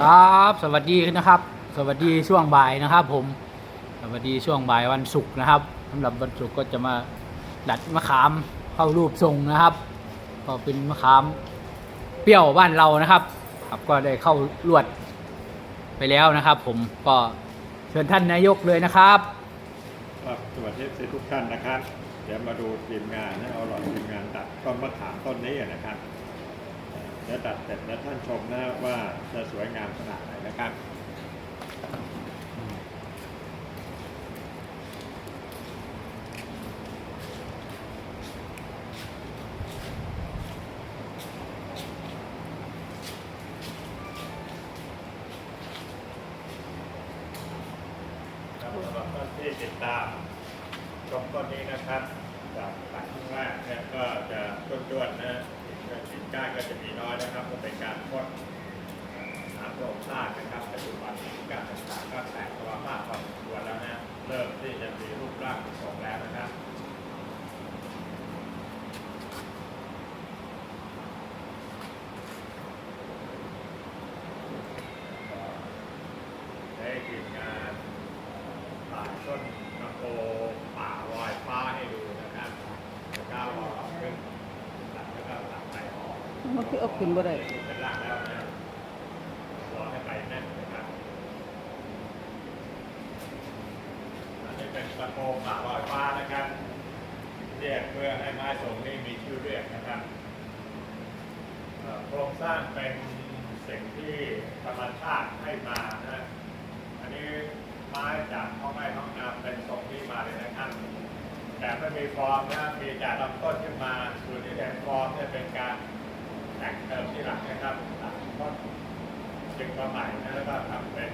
ครับสวัสดีนะครับ สวัสดีช่วงบ่ายนะครับ ผมสวัสดีช่วงบ่ายวันศุกร์นะครับสำหรับวันศุกร์ก็จะมาดัดมะขามเข้ารูปทรงนะครับ ก็เป็นมะขามเปรี้ยวบ้านเรานะครับ ครับก็ได้เข้าลวดไปแล้วนะครับ ผมก็เชิญท่านนายกเลยนะครับครับสวัสดีทุกท่านนะครับ เดี๋ยวมาดูทีมงานนะเอาหลอดทีมงานตัดต้นมะขามต้นนี้นะครับ เดี๋ยวตัดเสร็จแล้วท่านชมนะว่าจะสวยงามขนาดไหนนะครับครับสำหรับท่านที่ติดตามชมต้นนี้นะครับจากตัดข้างแรกเนี่ยก็จะต้นๆนะ สินก้านก็จะมีน้อยนะครับก็เป็นการพ่นสาโครงสร้างนะครับปัจจุบันสินก้านต่างๆก็แตกตัวมากพอสมควรแล้วนะเริ่มที่จะมีรูปร่างทรงแล้วนะครับ ได้ทีมงานถ่ายต้นมะโพป่าลอยฟ้าให้ดูนะครับแล้วก็รอขึ้นตัดแล้วก็ตัดไปออก มันคือ เอาขึ้นบ่ได้เป็นรากนะรอให้ไปแน่นนะครับอันนี้เป็นมะโพป่าลอยฟ้านะครับเรียกเพื่อให้ไม้ทรงนี้มีชื่อเรียกนะครับโครงสร้างเป็นสิ่งที่ธรรมชาติให้มานะอันนี้ไม้จากห้องไม้ห้องน้ำเป็นทรงที่มาเลยนะครับแต่ไม่มีฟอร์มนะมีจากลำต้นขึ้นมาส่วนที่แทนฟอร์มเนี่ยเป็นการ แต่งเติมที่หลังนะครับตัดต้นจึงมาใหม่นะแล้วก็ทำเป็น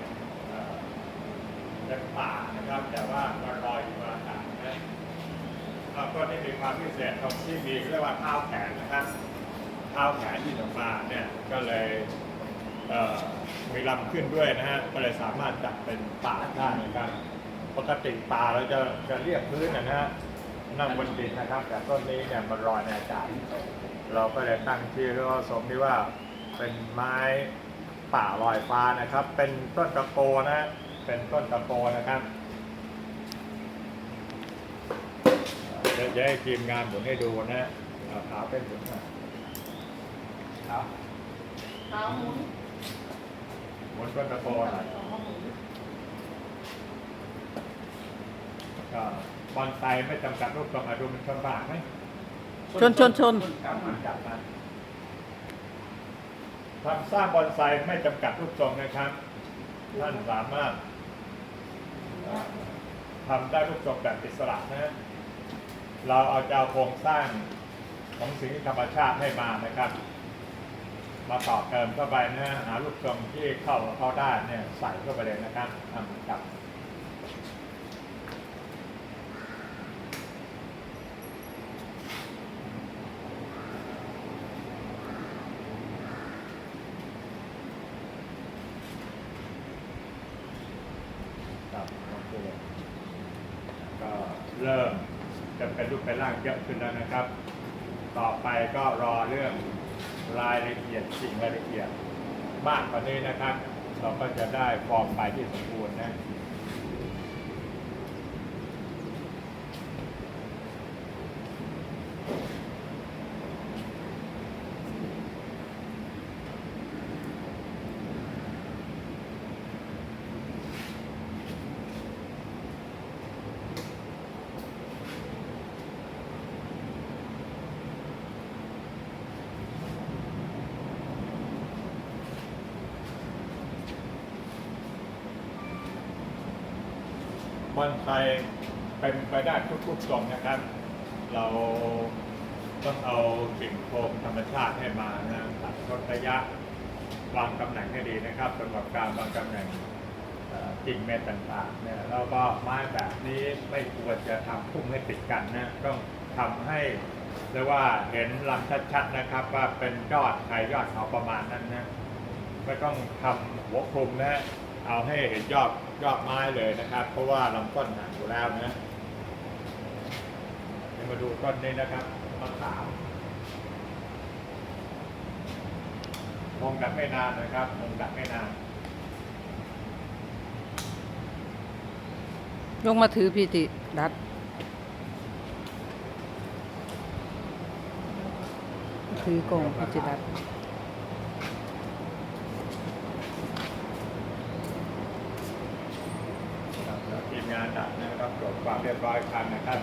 เป็นป่านะครับ แต่ว่าก็ลอยอยู่บนอากาศนะแล้วก็ที่มีความพิเศษตรงที่มีเรียกว่าเท้าแขนนะครับเท้าแขนที่ออกมาเนี่ยก็เลยเมีลำขึ้นด้วยนะฮะก็เลยสามารถจัดเป็นป่าได้นะครับปกติป่าเราจะจะเรียบพื้นนะฮะนั่งบนดินนะครับ แต่ต้นนี้เนี่ยมันลอยในอากาศ เราก็เลยตั้งชื่อเรียกว่าสมที่ว่าเป็นไม้ป่าลอยฟ้านะครับ เป็นต้นตะโกนะเป็นต้นตะโกนะครับเดี๋ยวจะให้ทีมงานหมุนให้ดูนะขาเป็นหมุนะครับเอาหมุนหมุนต้นตะโกหน่อยก็บอนไซไม่จำกัดรูปทรงอะดูมันชนบากไหม ชนชนชน กลับมากลับมาทำสร้างบอนไซไม่จำกัดรูปทรงนะครับ ท่านสามารถเอ่อทำได้รูปทรงแบบอิสระนะเราเอาจะเอาโครงสร้างของสิ่งที่ธรรมชาติให้มานะครับ มาต่อเติมเข้าไปนะฮะหารูปทรงที่เข้ากับเขาได้เนี่ยใส่เข้าไปเลยนะครับทำกับโอเคก็เริ่มจะเป็นรูปเป็นร่างเยอะขึ้นแล้วนะครับ ต่อไปก็ รอเรื่องรายละเอียดสิ่งรายละเอียดมากกว่านี้นะครับ เราก็จะได้ฟอร์มไปที่สมบูรณ์นะ บอนไซเป็นไปได้ทุกๆทรงนะครับ เราต้องเอาสิ่งโครงธรรมชาติให้มานะตัดลดระยะวางตำแหน่งให้ดีนะครับสำหรับการวางตำแหน่งกิ่งเม็ดต่างๆเนี่ยแล้วก็ไม้แบบนี้ไม่ควรจะทำพุ่งให้ติดกันนะต้องทำให้เรียกว่าเห็นลำชัดๆนะครับ ว่าเป็นยอดใครยอดเขาประมาณนั้นนะไม่ต้องทำหัวคลุมนะ เอาให้เห็นยอดยอดไม้เลยนะครับ เพราะว่าลำต้นหางอยู่แล้วนะมาดูต้นนี้นะครับมะขามมงดักไม่นานนะครับมงดักไม่นานยกมาถือพี่ติดัดถือกลงพี่ติดัด ร้อยคันนะครับ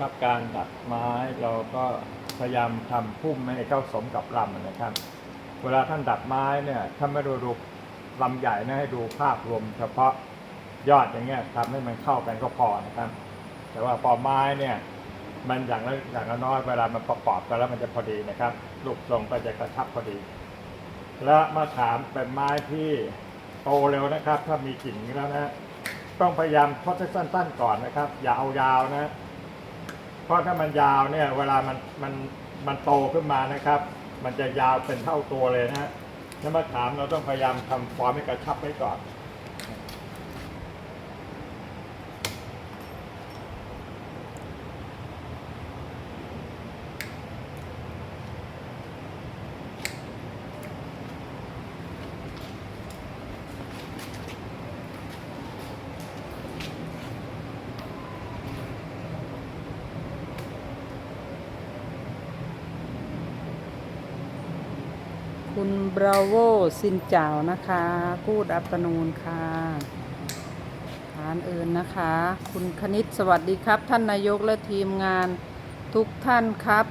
ครับการดัดไม้เราก็พยายามทำพุ่มให้เข้าสมกับลำนะครับ เวลาท่านดัดไม้เนี่ยถ้าไม่ดูดูลำใหญ่นะให้ดูภาพรวม เฉพาะยอดอย่างเงี้ยทำให้มันเข้ากันก็พอนะครับ แต่ว่าพอไม้เนี่ยมันอย่างละอย่างละน้อยเวลามันประกอบกันแล้วมันจะพอดีนะครับรูปทรงก็จะกระชับพอดี และมะขามเป็นไม้ที่โตเร็วนะครับ ถ้ามีกิ่งแล้วนะ ต้องพยายามทดให้สั้นๆก่อนนะครับ อย่าเอายาวนะ ราะถ้ามันยาวเนี่ยเวลามันมันมันโตขึ้นมานะครับ มันจะยาวเป็นเท่าตัวเลยนะฮะน้ำมะขามเราต้องพยายามทำฟอร์มให้กระชับไว้ก่อน คุณบราโวซินเจ้านะคะกูดอัปนูนค่ะฐานอื่นนะคะ คุณคณิตสวัสดีครับ ท่านนายกและทีมงานทุกท่านครับ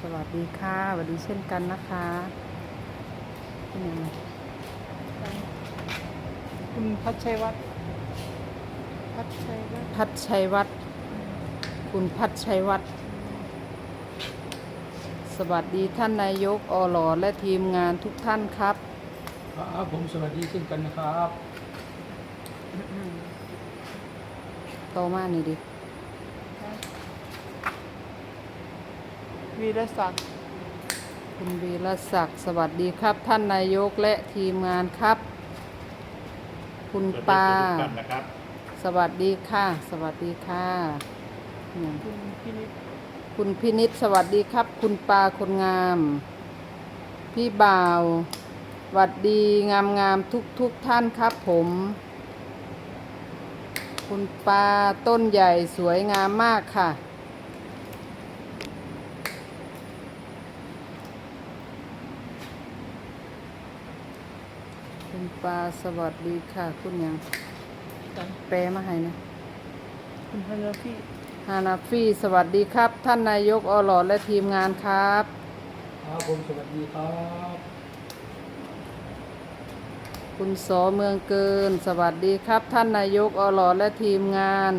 สวัสดีค่ะสวัสดีเช่นกันนะคะเป็นยังไงคุณพัชชัยวัฒน์พัชชัยวัฒน์พัดชัยวัฒน์คุณพัดชัยวัฒน์ สวัสดีท่านนายกอหลอและทีมงานทุกท่านครับ ครับผมสวัสดีเช่นกันนะครับโตมากนี่ดิวีรศักดิ์คุณวีรศักดิ์สวัสดีครับ ท่านนายกและทีมงานครับ คุณปาจะได้เจอกันนะครับสวัสดีค่ะ สวัสดีค่ะเนี่ยคุณพินิจ คุณพินิษสวัสดีครับ คุณปาคนงาม พี่บ่าวสวัสดีงามงามทุกทุกๆท่านครับผม คุณปาต้นใหญ่สวยงามมากค่ะคุณปาสวัสดีค่ะ คุณหยังแปลมาให้นะ คุณฮันนาฟี่ ฮานาฟีสวัสดีครับ ท่านนายกอหลอดและทีมงานครับ ครับผมสวัสดีครับ คุณสอเมืองเกิน สวัสดีครับ ท่านนายกอหลอดและทีมงาน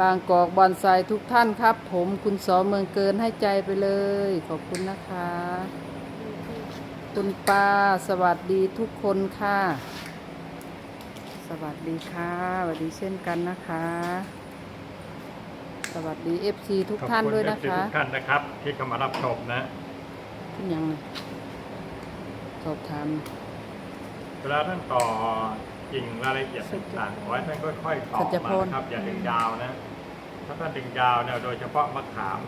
บางกอกบอนไซทุกท่านครับ ผมคุณสอเมืองเกินให้ใจไปเลย ขอบคุณนะคะ คุณปาสวัสดีทุกคนค่ะ สวัสดีค่ะสวัสดีเช่นกันนะคะ สวัสดีเอฟซีทุกท่านด้วยนะขอบคะณ FC ทุกท่านนะครับ ที่เข้ามารับชมนะคุณยังเลยสอบถาม เวลาท่านต่อกิ่งรายละเอียดต่างๆขอให้ท่านค่อยๆต่อสัจมาพลนะครับ อย่าดึงยาวนะ ถ้าท่านดึงยาวเนี่ยโดยเฉพาะมะขาม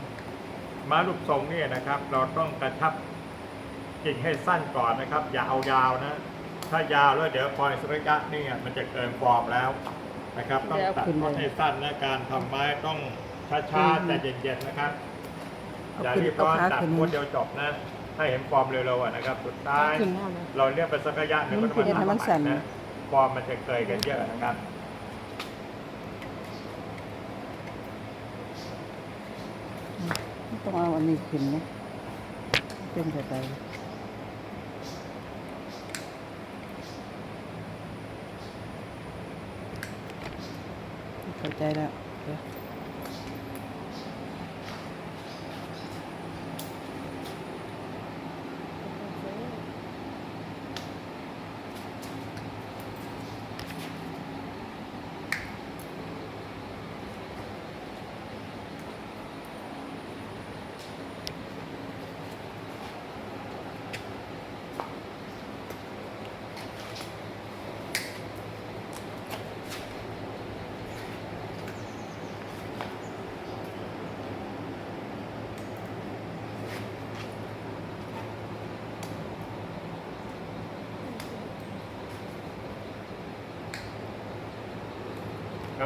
ม้าลูกทรงเนี่ยนะครับ เราต้องกระชับกิ่งให้สั้นก่อนนะครับ อย่าเอายาวนะ ถ้ายาวแล้วเดี๋ยวพอในสักระยะนี่มันจะเกินฟอร์มแล้วนะครับ ต้องตัดต้นให้สั้นนะการทำไม้ต้อง ช้าๆแต่เย็นๆนะครับเอาอย่าขึ้นรีบเอาร้อนขาตัดขึ้นม้วนเดียวจบนะให้เห็นฟอร์มเร็วๆอะนะครับ สุดท้ายขึ้นหน้าเลยเราเรียกเป็นสักระยะหนึ่งก็ต้องเห็นให้มันทำสั่นใหม่นะฟอร์มมันจะเกยกันเยอะนะครับต้องเอาอันนี้ขึ้นนะเป็นแบบใดเข้าใจแล้ว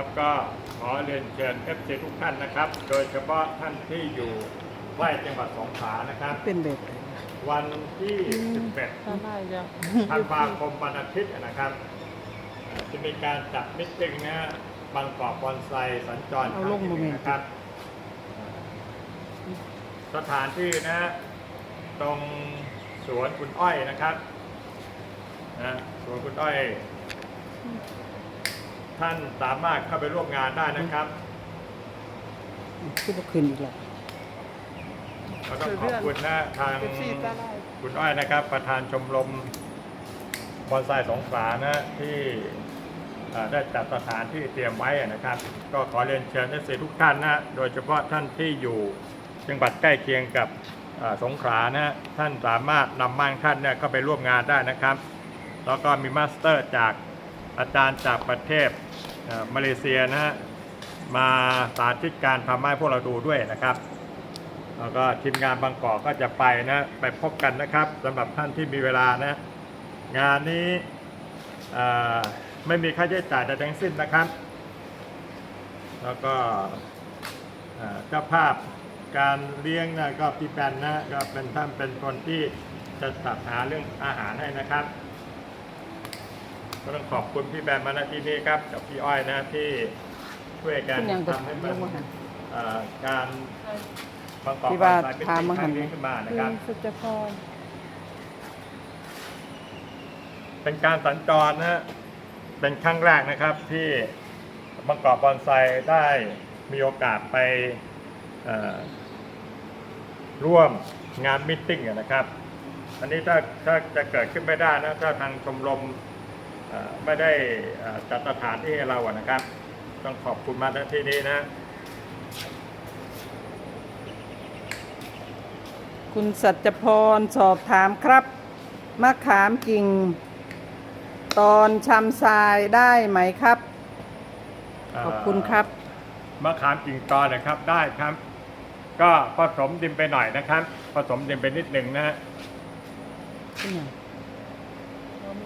เดี๋ยวครับก็ขอเรียนเชิญเอฟซีทุกท่านนะครับ โดยเฉพาะท่านที่อยู่ใกล้จังหวัดสงขลานะครับ เป็นแบบใดวันที่ 11ถ้าได้จะธันวาคมวันอาทิตย์นะครับเอ่อจะมีการจัดมิตติ้งนะบางกอกบอนไซสัญจรเอาลงครั้ที่หนึ่โมเมนต์นะครับ สถานที่นะฮะตรงสวนคุณอ้อยนะครับนะสวนคุณอ้อย ท่านสามารถเข้าไปร่วมงานได้นะครับคือบ่ขึ้นอีกแล้วเราต้องขอบคุณนะทางเอฟซีตาไล่คุณอ้อยนะครับ ประธานชมรมบอนไซสงขลานะที่เอ่อได้จัดสถานที่เตรียมไว้นะครับ ก็ขอเรียนเชิญนักศึกษาทุกท่านนะโดยเฉพาะท่านที่อยู่จังหวัดใกล้เคียงกับเอ่อสงขลานะท่านสามารถนำมั่งท่านเนี่ยเข้าไปร่วมงานได้นะครับ แล้วก็มีมาสเตอร์จาก อาจารย์จากประเทศมาเลเซียนะฮะมาสาธิตการทำให้พวกเราดูด้วยนะครับ แล้วก็ทีมงานบางกอกก็จะไปนะไปพบกันนะครับสำหรับท่านที่มีเวลานะงานนี้ไม่มีค่าใช้จ่ายใดทั้งสิ้นนะครับ แล้วก็เอ่อเจ้าภาพการเลี้ยงนะก็พี่แปนนะก็เป็นท่านเป็นคนที่จะจัดหาเรื่องอาหารให้นะครับ ก็ต้องขอบคุณพี่แบนมาณที่นี้ครับ กับพี่อ้อยนะที่ช่วยกันขึ้นยังก็ทำให้มันลงมาหาเอ่อการบางกอกที่ว่าบางไทรเป็นถามมาครั้งหันนี้ขึ้นมานะคุครับณสุจพรเป็นการสัญจรนะฮะ เป็นครั้งแรกนะครับที่บางกอกบอนไซได้มีโอกาสไปเอ่อร่วมงานมิทติ้งอะนะครับ อันนี้ถ้าถ้าจะเกิดขึ้นไม่ได้นะ ถ้าทางชมรมเอ่อ ไม่ได้เอ่อจัดสถานที่ให้เราอะนะครับ ต้องขอบคุณมาณที่นี้นะ คุณสัจพรสอบถามครับ มะขามกิ่ง ตอนชำทรายได้ไหมครับ ขอบคุณครับ มะขามกิ่งตอนนะครับได้ครับ ก็ผสมดินไปหน่อยนะครับ ผสมดินไปนิดหนึ่งนะฮะขึ้นยัง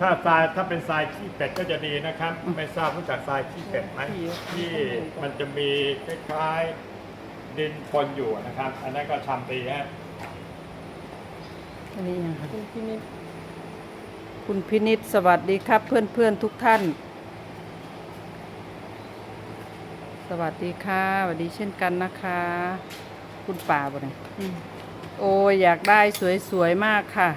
ถ้าทรายถ้าเป็นทรายขี้เป็ดก็จะดีนะครับ ไม่ทราบรู้จักทรายขี้เป็ดไหมที่มันจะมีคล้ายๆดินปนอยู่นะครับ อันนั้นก็ทำดีฮะอันนี้ยังครับคุณพินิจคุณพินิษสวัสดีครับเพื่อนเพื่อนๆทุกท่าน สวัสดีค่ะสวัสดีเช่นกันนะคะ คุณป่าบ่เนี่ยอืมโอ้ยอยากได้สวยๆมากค่ะ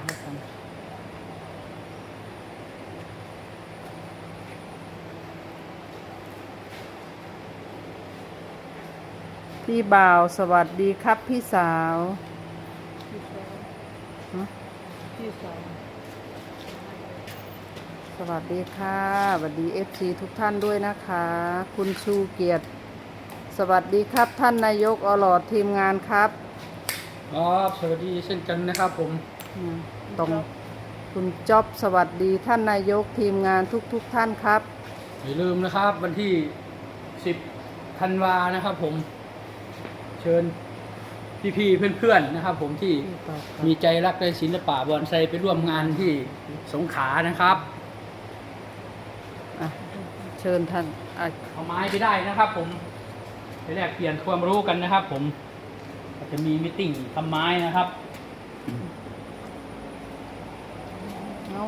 พี่บ่าวสวัสดีครับพี่สาว พี่สาวฮะพี่สาวสวัสดีค่ะสวัสดีเอฟซีทุกท่านด้วยนะคะ คุณชูเกียรติ สวัสดีครับท่านนายกอลอดทีมงานครับครับสวัสดีเช่นกันนะครับผมอืมตรงคุณจ๊อบสวัสดีท่านนายกทีมงานทุกๆทท่านครับ อย่าลืมนะครับ วันที่ 10ธันวานะครับผม เชิญพี่ๆเพื่อนๆนะครับ ผมที่มีใจรักในศิลปะบอนไซไปร่วมงานที่สงขลานะครับอะเชิญท่านอะเอาไม้ไปได้นะครับ ผมไปแลกเปลี่ยนความรู้กันนะครับ ผมก็จะมีมิทติ้งทำไม้นะครับเอา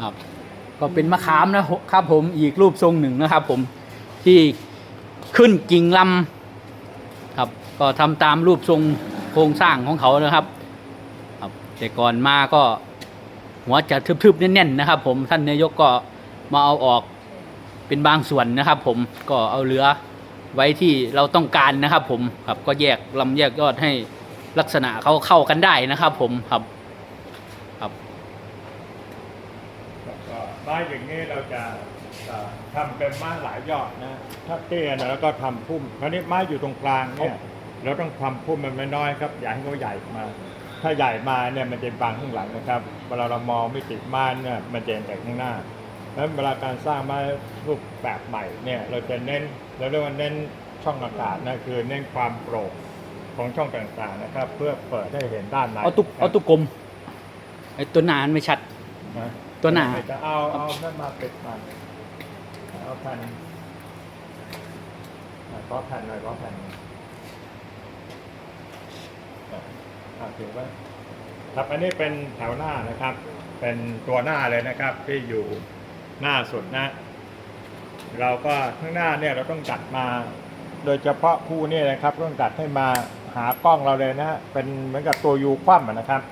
ครับ ก็เป็นมะขามนะครับผมอีกรูปทรงหนึ่งนะครับผมที่ขึ้นกิ่งลำครับ ก็ทำตามรูปทรงโครงสร้างของเขานะครับครับแต่ก่อนมาก็หัวจะทึบๆแน่นๆนะครับ ผมท่านนายกก็มาเอาออกเป็นบางส่วนนะครับ ผมก็เอาเหลือไว้ที่เราต้องการนะครับ ผมครับก็แยกลำแยกยอดให้ลักษณะเขาเข้ากันได้นะครับ ผมครับครับ ก็ไม้อย่างนี้เราจะเอ่อทำเป็นไม้หลายยอดนะ ถ้าเตี้ยนะแล้วก็ทำพุ่มคราวนี้ไม้อยู่ตรงกลางเนี่ยเราต้องทำพุ่มมันไม่น้อยครับ อย่าให้เขาใหญ่มา ถ้าใหญ่มาเนี่ยมันจะบังข้างหลังนะครับเวลาเรามองไม่ติดม่านเนี่ยมันจะเห็นแต่ข้างหน้าเพราะฉะนั้นเวลาการสร้างไม้รูปแบบใหม่เนี่ยเราจะเน้นเราเรียกว่าเน้นช่องอากาศนะคือเน้นความโปร่งของช่องต่างๆนะครับ เพื่อเปิดให้เห็นด้านในเอาตุกเอาตุกกลมไอ้ตัวหนานไม่ชัดนะ ตัวหนา จะเอาเอานั่นมาเปิดมันเอาแผ่นอะขอแผ่นหน่อยขอแผ่นหน่อยอะอะถือไว้ครับอันนี้เป็นแถวหน้านะครับ เป็นตัวหน้าเลยนะครับที่อยู่หน้าสุดนะ เราก็ข้างหน้าเนี่ยเราต้องดัดมา โดยเฉพาะคู่นี่ยนะครับต้องดัดให้มาหากล้องเราเลยนะฮะเป็นเหมือนกับตัวยูคว่ำอะนะครับ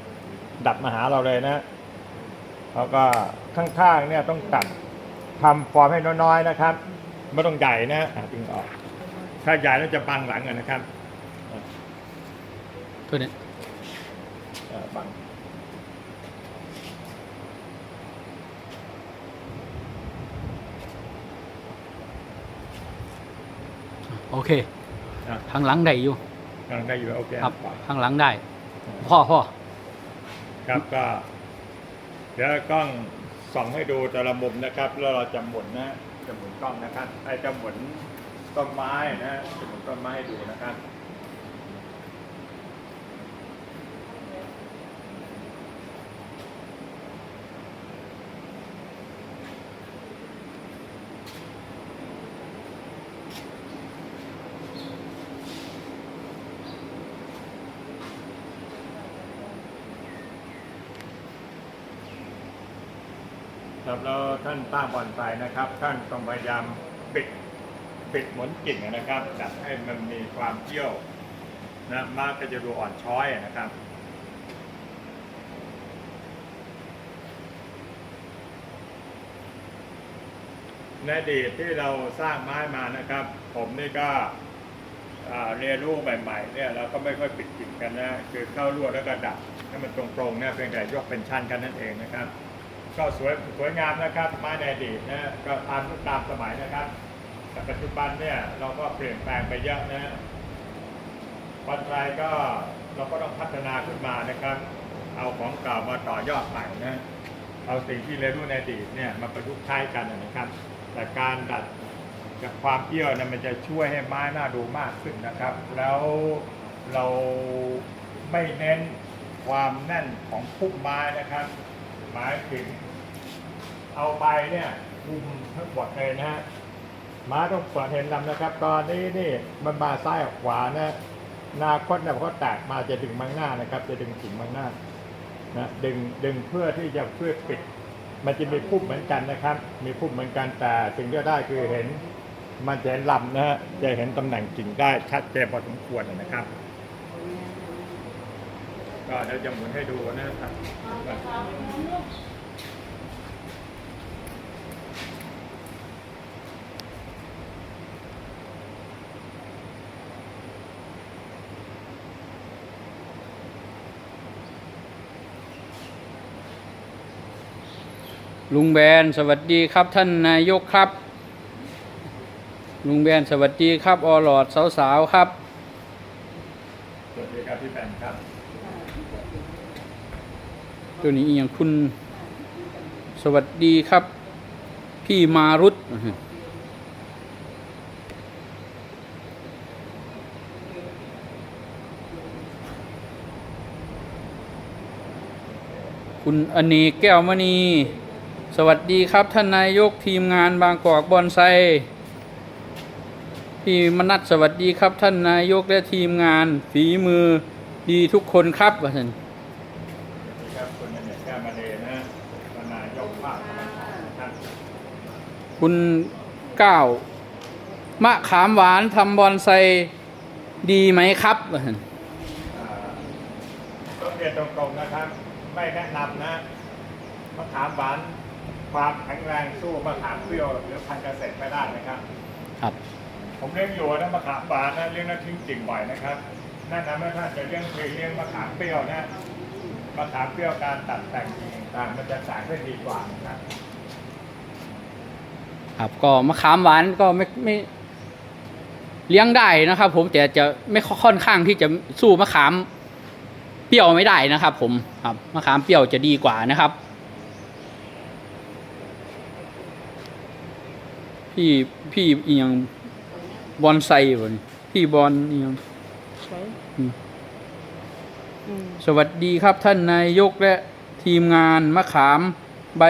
ดัดมาหาเราเลยนะ แล้วก็ข้างๆเนี่ยต้องตัดทำฟอร์มให้น้อยๆนะครับ ไม่ต้องใหญ่นะอะดึงออก ถ้าใหญ่แล้วจะบังหลังอะนะครับตัวนี้เอ่อบังโอเคอะข้างหลังได้อยู่กำลังได้อยู่โอเคครับข้างหลังได้ พ่อพ่อครับก็ เดี๋ยวกล้องส่องให้ดูแต่ละมุมนะครับ แล้วเราจะหมุนนะจะหมุนกล้องนะครับไอ้จะหมุนต้นไม้นะจะหมุนต้นไม้ให้ดูนะครับ ครับแล้วท่านตั้งบอนไซนะครับ ท่านต้องพยายามปิดปิดหมุนกิ่งนะครับจัดให้มันมีความเกี่ยวนะมากก็จะดูอ่อนช้อยนะครับในอดีตที่เราสร้างไม้มานะครับ ผมนี่ก็เรียนรู้ใหม่ๆเนี่ยเราก็ไม่ค่อยปิดกิ่งกันนะคือเข้าลวแล้วก็ดัดให้มันตรงๆเนี่ยเพียงแต่ยกเป็นชั้นกันนั่นเองนะครับ ก็สวยสวยงามนะครับไม้ในอดีตนะก็ตามยุคตามสมัยนะครับ แต่ปัจจุบันเนี่ยเราก็เปลี่ยนแปลงไปเยอะนะวันไทยก็เราก็ต้องพัฒนาขึ้นมานะครับ เอาของเก่ามาต่อยอดใหม่นะเอาสิ่งที่เรียนรู้ในอดีตเนี่ยมาประยุกต์ใช้กันนะครับ แต่การดัดกับความเอี้ยวเนี่ยมันจะช่วยให้ไม้น่าดูมากขึ้นนะครับ แล้วเราไม่เน้นความแน่นของพุ่มไม้นะครับ หมายถึง เอาใบเนี่ยคุมทั้งหมดเลยนะฮะม้าต้องเปิดเห็นลำนะครับ ตอนนี้นี่มันมาซ้ายออกขวานะนาคตเนี่ยเขาแตกมาจะดึงมังหน้านะครับ จะดึงกิ่งมังหน้านะดึงดึงเพื่อที่จะช่วยปิด มันจะมีพุ่มเหมือนกันนะครับ มีพุ่มเหมือนกันแต่สิ่งที่ได้คือเห็นมันจะเห็นลำนะฮะจะเห็นตำแหน่งกิ่งได้ชัดเจนพอสมควรนะครับ ก็เดี๋ยวจะหมุนให้ดูนะครับ ลุงแบนสวัสดีครับท่านนายกครับ ลุงแบนสวัสดีครับอหลอดสาวๆครับสวัสดีครับพี่แปนครับตัวนี้อหย่างคุณสวัสดีครับ พี่มารุตคุณอเนกแก้วมณี สวัสดีครับท่านนายกทีมงานบางกอกบอนไซพี่มนัทสวัสดีครับท่านนายกและทีมงานฝีมือดีทุกคนครับว่าท่านครับคุณเนกแก้วมาเลนะนายกภาคตะวันคุณก้าวมะขามหวานทำบอนไซดีไหมครับว่าซั่นอ่าต้องเรียนตรงๆนะครับ ไม่แนะนำนะมะขามหวาน ความแข็งแรงสู้มะขามเปรี้ยวหรือพันธุ์เกษตรไม่ได้นะครับ ครับ ผมเลี้ยงอยู่นะมะขามหวานนะเลี้ยงแล้วทิ้งกิ่งบ่อยนะครับแนะนำว่าถ้าจะเลี้ยงเคยเลี้ยงมะขามเปรี้ยวนะมะขามเปรี้ยวการตัดแต่งกิ่งต่างๆมันจะแตกได้ดีกว่านะครับครับก็มะขามหวานก็ไม่ไม่เลี้ยงได้นะครับ ผมแต่จะไม่ค่อนข้างที่จะสู้มะขามเปรี้ยวไม่ได้นะครับ ผมครับมะขามเปรี้ยวจะดีกว่านะครับ พี่พี่เอียงบอนไซวะนี่พี่บอลเอียงใช่อืมอืมสวัสดีครับท่านนายกและทีมงานมะขามใบ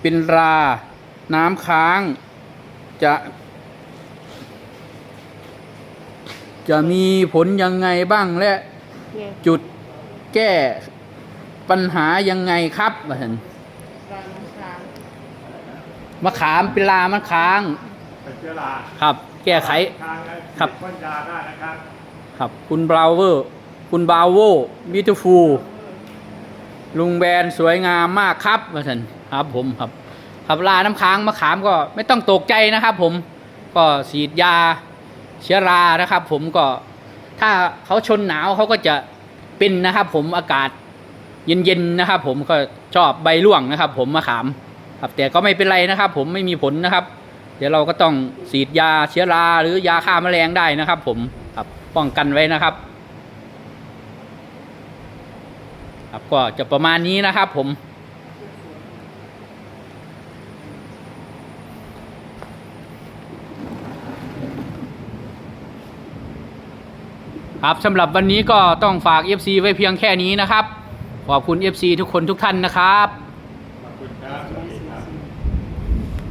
เป็นรา น้ำค้าง จะ จะมีผลยังไงบ้างและเนี่ยจุดแก้ปัญหายังไงครับว่าซั่น มะขามเป็นลามันค้าง เป็นเชื้อราครับ แก้ไขทางครับ พ่นยาได้นะครับ ครับ คุณบราวเวอร์ คุณบราวโวบิวตี้ฟูลลุงแบนสวยงามมากครับว่าสันครับ ผมครับ ครับลาน้ำค้างมะขามก็ไม่ต้องตกใจนะครับ ผมก็ฉีดยาเชื้อรานะครับ ผมก็ถ้าเขาชนหนาวเขาก็จะเป็นนะครับ ผมอากาศเย็นๆนะครับ ผมก็ชอบใบร่วงนะครับ ผมมะขาม ครับแต่ก็ไม่เป็นไรนะครับ ผมไม่มีผลนะครับ เดี๋ยวเราก็ต้องฉีดยาเชื้อราหรือยาฆ่าแมลงได้นะครับ ผมครับป้องกันไว้นะครับ ครับก็จะประมาณนี้นะครับผมครับสำหรับวันนี้ก็ต้องฝาก FC ไว้เพียงแค่นี้นะครับ ขอบคุณ FC ทุกคนทุกท่านนะครับ